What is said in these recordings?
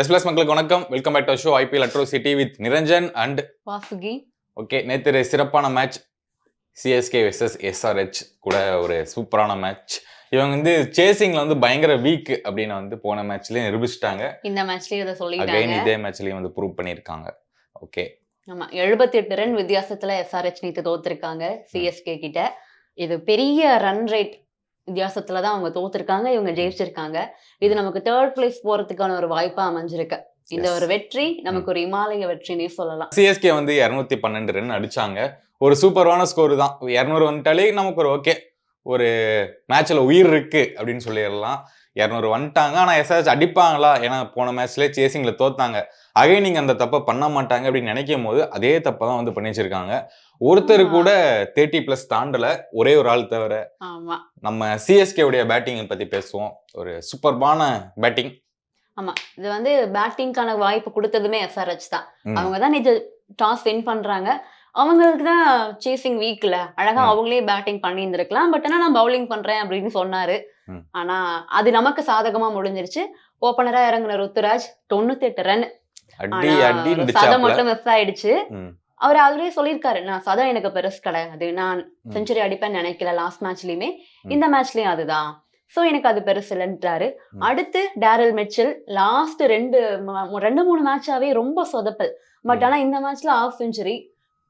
S plus மக்களுக்கு வணக்கம். Welcome back to show IPL atrocity with Niranjan and Vasuki. Okay நேற்று சிறப்பான match CSK versus SRH கூட ஒரு சூப்பரான மேட்ச் இவங்க வந்து சேசிங்ல வந்து பயங்கர வீக் அப்படின்னு வந்து போன மேட்ச்லயே நிரூபிச்சிட்டாங்க. இந்த மேட்ச்லயே இதை சொல்லிட்டாங்க. இதே மேட்ச்லயும் வந்து ப்ரூவ் பண்ணியிருக்காங்க. ஓகே ஆமா எழுபத்தி எட்டு ரன் வித்தியாசத்துல எஸ்ஆர்ஹெச் நேத்து தோத்துருக்காங்க சிஎஸ்கே கிட்ட. இது பெரிய ரன் ரேட் வித்தியாசத்துல தான் அவங்க தோத்துருக்காங்க இவங்க ஜெயிச்சிருக்காங்க. இது நமக்கு தேர்ட் பிளேஸ் போறதுக்கான ஒரு வாய்ப்பா அமைஞ்சிருக்கு. இந்த. ஒரு வெற்றி நமக்கு ஒரு இமாலய வெற்றினே சொல்லலாம். சிஎஸ்கே வந்து இரநூத்தி பன்னெண்டு ரன் அடிச்சாங்க. ஒரு சூப்பரான ஸ்கோர் தான். இரநூறு வந்துட்டாலே நமக்கு ஒரு ஓகே ஒரு மேட்ச்ல உயிர் இருக்கு அப்படின்னு சொல்லிடலாம். இரநூறு வந்துட்டாங்க. ஆனால் எஸ்ஆர்ஹெச் அடிப்பாங்களா? ஏன்னா போன மேட்ச்லேயே சேசிங்ல தோத்தாங்க அகைன் நீங்க அந்த தப்பை பண்ண மாட்டாங்க அப்படின்னு நினைக்கும் போது அதே தப்பை தான் வந்து பண்ணி வச்சிருக்காங்க ஒருத்தர். கூட தேர்ட்டி பிளஸ் தாண்டல ஒரே ஒரு ஆள் தவிர ஆமா. நம்ம சிஎஸ்கே உடைய பேட்டிங் பத்தி பேசுவோம். ஒரு சூப்பர்பான பேட்டிங் ஆமா. இது வந்து பேட்டிங்கான வாய்ப்பு கொடுத்ததுமே எஸ்ஆர்ஹெச் தான். அவங்க தான் நேற்று டாஸ் வின் பண்றாங்க. அவங்களுக்கு தான் சேசிங் வீக்ல அழகா. அவங்களே பேட்டிங் பண்ணியிருந்திருக்கலாம் பட் ஆனா நான் பவுலிங் பண்றேன் அப்படின்னு சொன்னாரு. ஆனா அது நமக்கு சாதகமா முடிஞ்சிருச்சு ஓப்பனரா இறங்குன ருத்துராஜ் தொண்ணூத்தி எட்டு ரன் சதம் மட்டும் மிஸ் ஆயிடுச்சு. அவர் ஆல்ரெடி சொல்லியிருக்காரு நான் சதம் எனக்கு பெருசு கிடையாது நான். செஞ்சுரி அடிப்பேன்னு நினைக்கல லாஸ்ட் மேட்ச்லயுமே. இந்த மேட்ச்லயும் அதுதான் சோ எனக்கு அது பெருசு இல்லைன்றாரு. அடுத்து டேரல் மிச்சல் லாஸ்ட் ரெண்டு ரெண்டு மூணு மேட்சாவே ரொம்ப சொதப்பல் பட். ஆனா இந்த மேட்ச்ல ஆஃப் செஞ்சுரி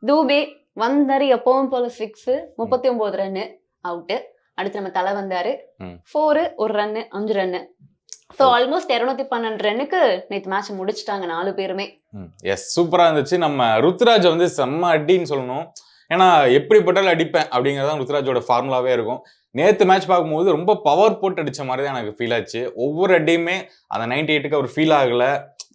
தூபே வந்தாரு எப்பவும் போல சிக்ஸ் முப்பத்தி ஒன்பது ரன்னு அவுட்டு அடுத்து நம்ம தலை வந்தாரு. ஃபோரு ஒரு ரன்னு அஞ்சு ரன்னு ஸோ ஆல்மோஸ்ட் இரநூத்தி பன்னெண்டு ரன்னுக்கு நேற்று மேட்ச் முடிச்சிட்டாங்க நாலு பேருமே. எஸ் சூப்பரா இருந்துச்சு. நம்ம ருத்ராஜ் வந்து செம்ம அடின்னு சொல்லணும். ஏன்னா எப்படிப்பட்டாலும் அடிப்பேன் அப்படிங்கிறது தான் ருத்ராஜோட ஃபார்முலாவே இருக்கும். நேத்து மேட்ச் பார்க்கும்போது ரொம்ப பவர் போட்டு அடிச்ச மாதிரி தான் எனக்கு ஃபீல் ஆச்சு. ஒவ்வொரு அடியுமே அந்த நைன்டி எயிட்டுக்கு அவர் ஃபீல் ஆகல.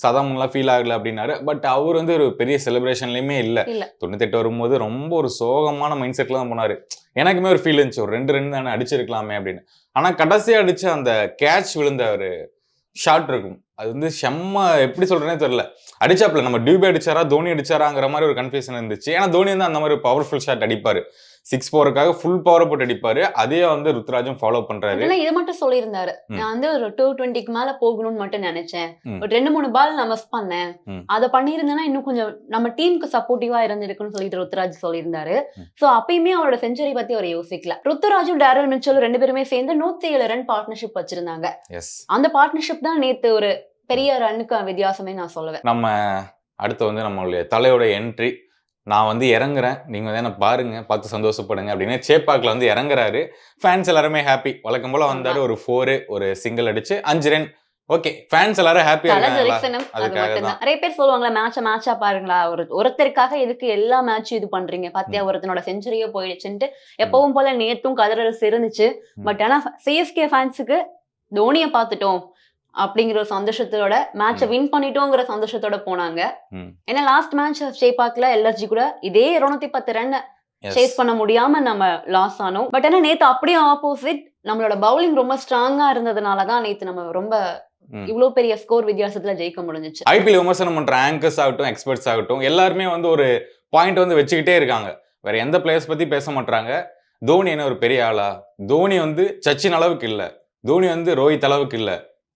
சதம்லாம் ஃபீல் ஆகல அப்படின்னாரு. பட் அவர் வந்து ஒரு பெரிய செலிப்ரேஷன்லயுமே இல்ல. இல்ல. தொண்ணூத்தெட்டு வரும்போது ரொம்ப ஒரு சோகமான மைண்ட் செட்ல தான் போனாரு. எனக்குமே ஒரு ஃபீல் இருந்துச்சு. ஒரு ரெண்டு ரெண்டு தானே அடிச்சிருக்கலாமே அப்படின்னு. ஆனா கடைசியா அடிச்ச அந்த கேட்ச் விழுந்த ஒரு ஷாட் இருக்கும். அது வந்து செம்ம எப்படி சொல்றேனே தெரியல. அடிச்சாப்ல நம்ம டியூபே அடிச்சாரா தோனி அடிச்சாராங்கிற மாதிரி ஒரு கன்ஃபியூஷன் இருந்துச்சு. ஏன்னா தோனி வந்து அந்த மாதிரி பவர்ஃபுல் ஷாட் அடிப்பாரு. சிக்ஸ் போறதுக்காக ஃபுல் பவர் போட்டு அடிப்பாரு. அதே வந்து ருத்ராஜும் ஃபாலோ பண்றாரு. இது மட்டும் சொல்லியிருந்தாரு. நான் வந்து ஒரு டூ டுவெண்ட்டிக்கு மேல போகணும்னு மட்டும் நினைச்சேன். ஒரு ரெண்டு மூணு பால் நான் மிஸ் பண்ணேன். அதை பண்ணியிருந்தேன்னா இன்னும் கொஞ்சம் நம்ம டீமுக்கு சப்போர்ட்டிவா இருந்திருக்குன்னு சொல்லிட்டு ருத்துராஜ் சொல்லியிருந்தாரு. சோ அப்பயுமே அவரோட செஞ்சுரி பத்தி அவர் யோசிக்கல. ருத்துராஜும் டேரல் மிச்சலும் ரெண்டு பேருமே சேர்ந்து நூத்தி ஏழு ரன் பார்ட்னர்ஷிப் வச்சிருந்தாங்க. அந்த பார்ட்னர்ஷிப் தான் நேத்து ஒரு பெரிய ரன்னுக்கு வித்தியாசமே நான் சொல்லுவேன். நம்ம அடுத்து வந்து நம்மளுடைய தலையோட என்ட்ரி நான் வந்து இறங்குறேன். நீங்க வந்து என்ன பாருங்க பார்த்து சந்தோஷப்படுங்க அப்படின்னு சேப்பாக்கில் வந்து இறங்குறாரு. ஃபேன்ஸ் எல்லாருமே ஹாப்பி வழக்கம் போல வந்தாரு ஒரு ஃபோரு ஒரு சிங்கிள் அடிச்சு அஞ்சு ரன் ஓகே ஃபேன்ஸ் எல்லாரும் ஹாப்பியா மட்டும்தான் நிறைய பேர் சொல்லுவாங்களா மேட்ச மேட்சா பாருங்களா? ஒரு ஒருத்தருக்காக எதுக்கு எல்லா மேட்சும் இது பண்றீங்க? பாத்தியா ஒருத்தனோட செஞ்சுரியே போயிடுச்சுன்ட்டு எப்பவும் போல நேத்தும் கதறல்ஸ் இருந்துச்சு. பட் ஆனா சிஎஸ்கே ஃபேன்ஸுக்கு தோனிய பார்த்துட்டோம். அப்படிங்கிற ஒரு சந்தோஷத்தோட மேட்சை வின் பண்ணிட்டோங்கிற சந்தோஷத்தோட போனாங்க. ஏன்னா லாஸ்ட் மேட்ச் ஷேபாக்ல எல்எஸ்ஜி கூட இதே இருநூத்தி பத்து ரன். சேஸ் பண்ண முடியாம நம்ம லாஸ் ஆனோம். பட் ஆனா நேத்து அப்படியே ஆப்போசிட் நம்மளோட பவுலிங் ரொம்ப ஸ்ட்ராங்கா இருந்ததுனால தான் நேத்து நம்ம ரொம்ப ம். இவ்வளவு பெரிய ஸ்கோர் வித்தியாசத்துல ஜெயிக்க முடிஞ்சுச்சு. ஐபிஎல் விமர்சனம் பண்ற ஆங்கர்ஸ் ஆகட்டும் எக்ஸ்பர்ட்ஸ் ஆகட்டும் எல்லாருமே வந்து ஒரு பாயிண்ட் வந்து வச்சுக்கிட்டே இருக்காங்க. வேற எந்த பிளேயர்ஸ் பத்தி பேச மாட்டாங்க தோனி என்ன ஒரு பெரிய ஆளா? தோனி வந்து சச்சின் அளவுக்கு இல்ல. தோனி வந்து ரோஹித் அளவுக்கு இல்ல.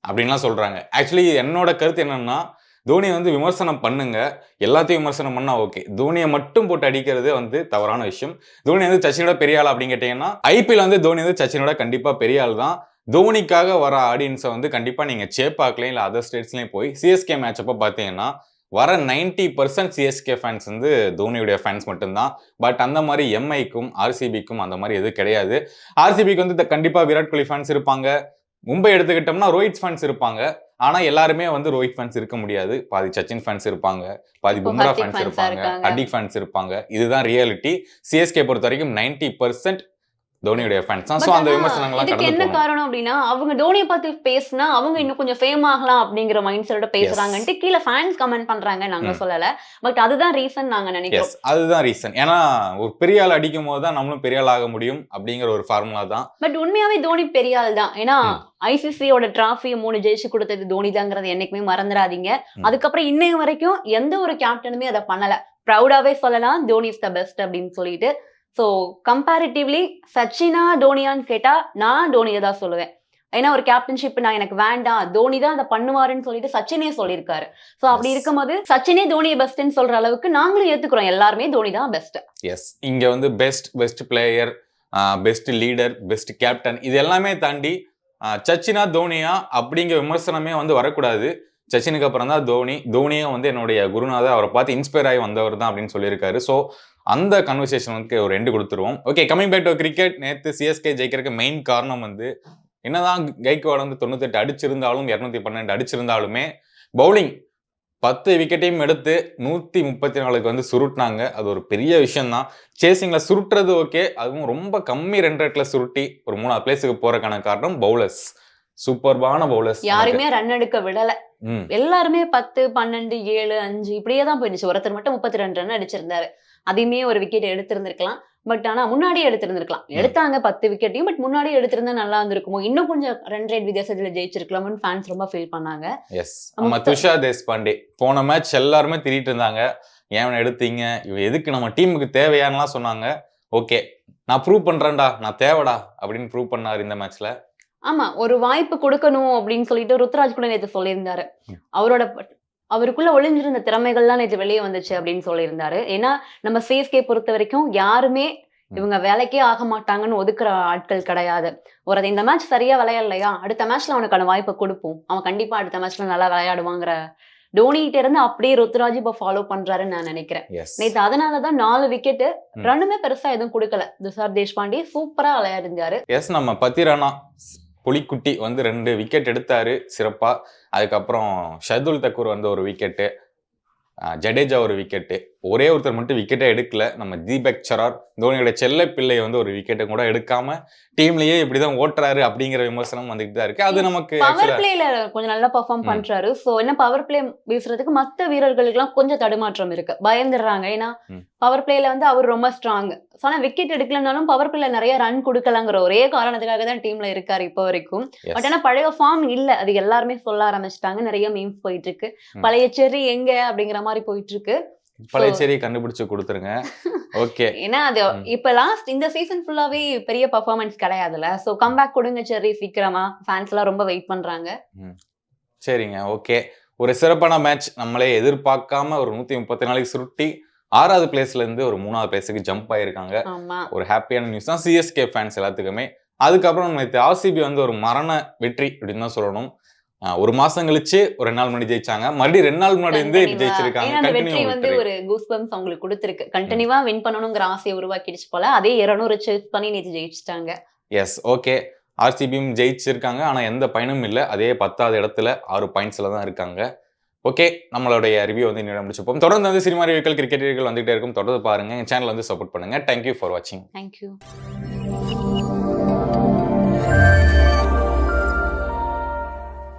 அப்படின்லாம் சொல்கிறாங்க ஆக்சுவலி என்னோட கருத்து என்னென்னா தோனி வந்து விமர்சனம் பண்ணுங்க. எல்லாத்தையும் விமர்சனம் பண்ணால் ஓகே தோனியை மட்டும் போட்டு அடிக்கிறது வந்து தவறான விஷயம். தோனி வந்து சச்சினோட பெரிய ஆள் அப்படின்னு கேட்டிங்கன்னா ஐபிஎல் வந்து தோனி வந்து சச்சினோட கண்டிப்பாக பெரிய ஆள் தான். தோனிக்காக வர ஆடியன்ஸை வந்து கண்டிப்பாக நீங்கள் சேப்பாக்லயும் இல்லை அதர் ஸ்டேட்ஸ்லேயும் போய் சிஎஸ்கே மேட்ச் அப்போ பார்த்தீங்கன்னா வர 90% பர்சன்ட் சிஎஸ்கே ஃபேன்ஸ் வந்து தோனியுடைய ஃபேன்ஸ் மட்டும்தான். பட் அந்த மாதிரி எம்ஐக்கும் ஆர்சிபிக்கும் அந்த மாதிரி எதுவும் கிடையாது. ஆர்சிபிக்கு வந்து கண்டிப்பாக விராட் கோலி ஃபேன்ஸ் இருப்பாங்க. மும்பை எடுத்துக்கிட்டோம்னா ரோஹித் ஃபேன்ஸ் இருப்பாங்க. ஆனா எல்லாருமே வந்து ரோஹித் ஃபேன்ஸ் இருக்க முடியாது. பாதி சச்சின் ஃபேன்ஸ் இருப்பாங்க. பாதி பும்ரா ஃபேன்ஸ் இருப்பாங்க. ஹர்திக் ஃபேன்ஸ் இருப்பாங்க. இதுதான் ரியாலிட்டி சிஎஸ்கே பொறுத்த வரைக்கும் 90% பர்சன்ட் தோனியுடைய ஃபேன்ஸ் தான் ஸோ அந்த விமர்சனங்கள்லாம் கடந்து என்ன காரணம் அப்படின்னா அவங்க தோனியை பார்த்து பேசினா அவங்க இன்னும் கொஞ்சம் ஃபேம் ஆகலாம் அப்படிங்கிற மைண்ட் செட்டோட பேசுறாங்கன்ட்டு கீழே ஃபேன்ஸ் கமெண்ட் பண்றாங்க நாங்க. சொல்லல. பட் அதுதான் ரீசன் நாங்க நினைக்கிறோம். அதுதான் ரீசன் ஏன்னா ஒரு பெரிய ஆள் அடிக்கும் போது தான் நம்மளும் பெரிய ஆள் ஆக முடியும் அப்படிங்கிற ஒரு ஃபார்முலா தான். பட் உண்மையாவே தோனி பெரிய ஆள் தான். ஏன்னா. ஐசிசியோட டிராஃபியை மூணு ஜெயிச்சு கொடுத்தது தோனி தாங்கிறது என்னைக்குமே மறந்துடாதீங்க. அதுக்கப்புறம் இன்னைய வரைக்கும் எந்த ஒரு கேப்டனுமே அதை பண்ணல. ப்ரௌடாவே சொல்லலாம் தோனி இஸ் த பெஸ்ட் அப்படின்னு சொல்லிட்டு. ஸோ கம்பேரிட்டிவ்லி சச்சினா தோனியான்னு கேட்டா நான் தோனியை தான் சொல்லுவேன். ஏன்னா ஒரு கேப்டன்ஷிப் நான் எனக்கு வேண்டாம் தோனி தான் அதை பண்ணுவாருன்னு சொல்லிட்டு சச்சினே சொல்லியிருக்காரு. சோ அப்படி. இருக்கும்போது சச்சினே தோனியை பெஸ்ட்னு சொல்ற அளவுக்கு நாங்களும் ஏத்துக்கிறோம். எல்லாருமே தோனி தான் பெஸ்ட் எஸ் இங்க வந்து best best player best leader best captain இது எல்லாமே தாண்டி சச்சினா தோனியா அப்படிங்கிற விமர்சனமே வந்து வரக்கூடாது. சச்சினுக்கு அப்புறம் தான் தோனி தோனியும் வந்து என்னுடைய குருநாதர் அவரை பார்த்து இன்ஸ்பயர் ஆகி வந்தவர் தான் அப்படின்னு சொல்லியிருக்காரு. ஸோ அந்த கன்வர்சேஷனுக்கு ஒரு ரெண்டு கொடுத்துருவோம். Okay coming back to cricket நேற்று சிஎஸ்கே ஜெயிக்கிறதுக்கு மெயின் காரணம் வந்து என்னதான் கைக்வாட் வந்து தொண்ணூத்தெட்டு அடிச்சிருந்தாலும் இரநூத்தி பன்னெண்டு அடிச்சிருந்தாலுமே பவுலிங் பத்து விக்கெட்டையும் எடுத்து நூத்தி முப்பத்தி நாலுக்கு வந்து சுருட்டினாங்க. அது ஒரு பெரிய விஷயம் தான் சேசிங்ல சுருட்டுறது ஓகே அதுவும் ரொம்ப கம்மி ரெண்டு ரேட்ல சுருட்டி ஒரு மூணாவது பிளேஸுக்கு போறதுக்கான காரணம் பவுலர்ஸ் சூப்பர்பான பவுலர்ஸ் யாருமே ரன் எடுக்க விடல. எல்லாருமே பத்து பன்னெண்டு ஏழு அஞ்சு இப்படியே தான் போயிருந்துச்சு ஒருத்தர் மட்டும் முப்பத்தி ரெண்டு ரன் அடிச்சிருந்தாரு. அதையுமே ஒரு விக்கெட் எடுத்திருந்திருக்கலாம். பட் ஆனா முன்னாடியே எடுத்திருந்திருக்கலாம். எடுத்தாங்க பத்து விக்கெட்டையும் பட் முன்னாடியே எடுத்திருந்தா நல்லா இருந்திருக்குமோ? இன்னும் கொஞ்சம் ரன் ரேட் வித்தியாசத்துல ஜெயிச்சிருக்கலாம்னு ஃபேன்ஸ் ரொம்ப ஃபீல் பண்ணாங்க. எஸ் நம்ம துஷா தேஷ்பாண்டே போன மேட்ச் எல்லாருமே திரிட்டு இருந்தாங்க. ஏன் எடுத்தீங்க? இவன் எதுக்கு நம்ம டீமுக்கு தேவையானலாம் சொன்னாங்க. ஓகே நான் ப்ரூவ் பண்றேன்டா. நான் தேவைடா. அப்படின்னு ப்ரூவ் பண்ணாரு இந்த மேட்ச்ல ஆமா ஒரு வாய்ப்பு கொடுக்கணும் அப்படின்னு சொல்லிட்டு ருத்ராஜ் கூட நேற்று சொல்லியிருந்தாரு. அவரோட அவருக்குள்ள ஒளிஞ்சிருந்த திறமைகள்லாம் நேற்று வெளியே வந்துச்சு அப்படின்னு சொல்லியிருந்தாரு. ஏன்னா நம்ம சிஎஸ்கே பொறுத்த வரைக்கும் யாருமே இவங்க வேலைக்கே ஆக மாட்டாங்கன்னு ஒதுக்குற ஆட்கள் கிடையாது. ஒரு இந்த மேட்ச் சரியா விளையாடலையா? அடுத்த மேட்ச்ல அவனுக்கான வாய்ப்பை கொடுப்போம். அவன் கண்டிப்பா அடுத்த மேட்ச்ல நல்லா விளையாடுவாங்கிற டோனிகிட்ட இருந்து அப்படியே ருத்ராஜ் இப்ப ஃபாலோ பண்றாருன்னு நான் நினைக்கிறேன். நேத்து அதனாலதான் நாலு விக்கெட். ரன்னுமே பெருசா எதுவும் கொடுக்கல. துஷார் தேஷ்பாண்டே சூப்பரா விளையாடிருந்தாரு. எஸ் நம்ம பத்திரானா புலிக்குட்டி வந்து ரெண்டு விக்கெட் எடுத்தாரு சிறப்பாக அதுக்கப்புறம் ஷர்துல் தக்கூர் வந்து ஒரு விக்கெட்டு ஜடேஜா ஒரு விக்கெட்டு ஒரே ஒருத்தர் மட்டும் விக்கெட்டே எடுக்கல. நம்ம தீபக் சரார் தோனியோட செல்ல பிள்ளை வந்து ஒரு விக்கெட்டை கூட எடுக்காம டீம்லயே இப்படிதான் ஓட்டுறாரு அப்படிங்கிற விமர்சனம் வந்துட்டு தான் இருக்கு. அது நமக்கு பவர் பிளேல கொஞ்சம் நல்லா பெர்ஃபார்ம். பண்றாரு. சோ என்ன பவர் பிளே வீசுறதுக்கு மத்த வீரர்களுக்கு எல்லாம் கொஞ்சம் தடுமாற்றம் இருக்கு. பயந்துடுறாங்க. ஏன்னா. பவர் பிளேல வந்து அவர் ரொம்ப ஸ்ட்ராங் ஆனா விக்கெட் எடுக்கலனாலும் பவர் பிளேல நிறைய ரன் கொடுக்கலாங்கிற ஒரே காரணத்துக்காக தான் டீம்ல இருக்காரு இப்போ வரைக்கும். பட் ஆனா பழைய ஃபார்ம் இல்ல. அது எல்லாருமே சொல்ல ஆரம்பிச்சிட்டாங்க. நிறைய மீம்ஸ் போயிட்டு இருக்கு. பழைய செர்ரி எங்க அப்படிங்கிற மாதிரி போயிட்டு இருக்கு. பழைய So- சேரியை கண்டுபிடிச்சு கொடுத்துருங்க. ஓகே ஏன்னா அது. இப்ப லாஸ்ட் இந்த சீசன் ஃபுல்லாவே பெரிய பர்ஃபார்மன்ஸ் கிடையாதுல்ல. சோ கம்பேக் கொடுங்க செர்ரி சீக்கிரமா. ஃபேன்ஸ் எல்லாம் ரொம்ப வெயிட் பண்றாங்க. சரிங்க. ஓகே ஒரு சிறப்பான மேட்ச் நம்மளே எதிர்பார்க்காம ஒரு நூத்தி முப்பத்தி நாளைக்கு சுருட்டி ஆறாவது பிளேஸ்ல இருந்து ஒரு மூணாவது பிளேஸுக்கு ஜம்ப் ஆயிருக்காங்க. ஒரு ஹாப்பியான நியூஸ் தான் சிஎஸ்கே ஃபேன்ஸ் எல்லாத்துக்குமே. அதுக்கப்புறம் நேற்று ஆர்சிபி வந்து ஒரு மரண வெற்றி அப்படின்னு தான் சொல்லணும். ஒரு மாசம் கழிச்சு ஒரு ரெண்டு நாள் முன்னாடி ஜெயிச்சாங்க. மறுபடியும் ரெண்டு நாள் முன்னாடி வந்து. ஜெயிச்சிருக்காங்க. வந்து ஒரு கூஸ் பம்ப்ஸ் அவங்களுக்கு கொடுத்துருக்கு. கண்டினியூவா வின் பண்ணணுங்கிற ஆசையை உருவாக்கிடுச்சு போல. அதே இருநூறு சேஸ் பண்ணி நேற்று ஜெயிச்சிட்டாங்க. எஸ் ஓகே ஆர்சிபியும் ஜெயிச்சிருக்காங்க. ஆனா எந்த பயனும் இல்லை. அதே பத்தாவது இடத்துல ஆறு பாயிண்ட்ஸ்ல தான் இருக்காங்க. ஓகே நம்மளுடைய ரிவ்யூ வந்து இன்னும் முடிச்சுப்போம். தொடர்ந்து வந்து சினிமா ரிவ்யூக்கள் கிரிக்கெட் ரிவ்யூக்கள் வந்துகிட்டே இருக்கும். தொடர்ந்து பாருங்க. என் சேனல் வந்து சப்போர்ட் பண்ணுங்க. தேங்க்யூ ஃபார் வாட்சிங் தேங்க்யூ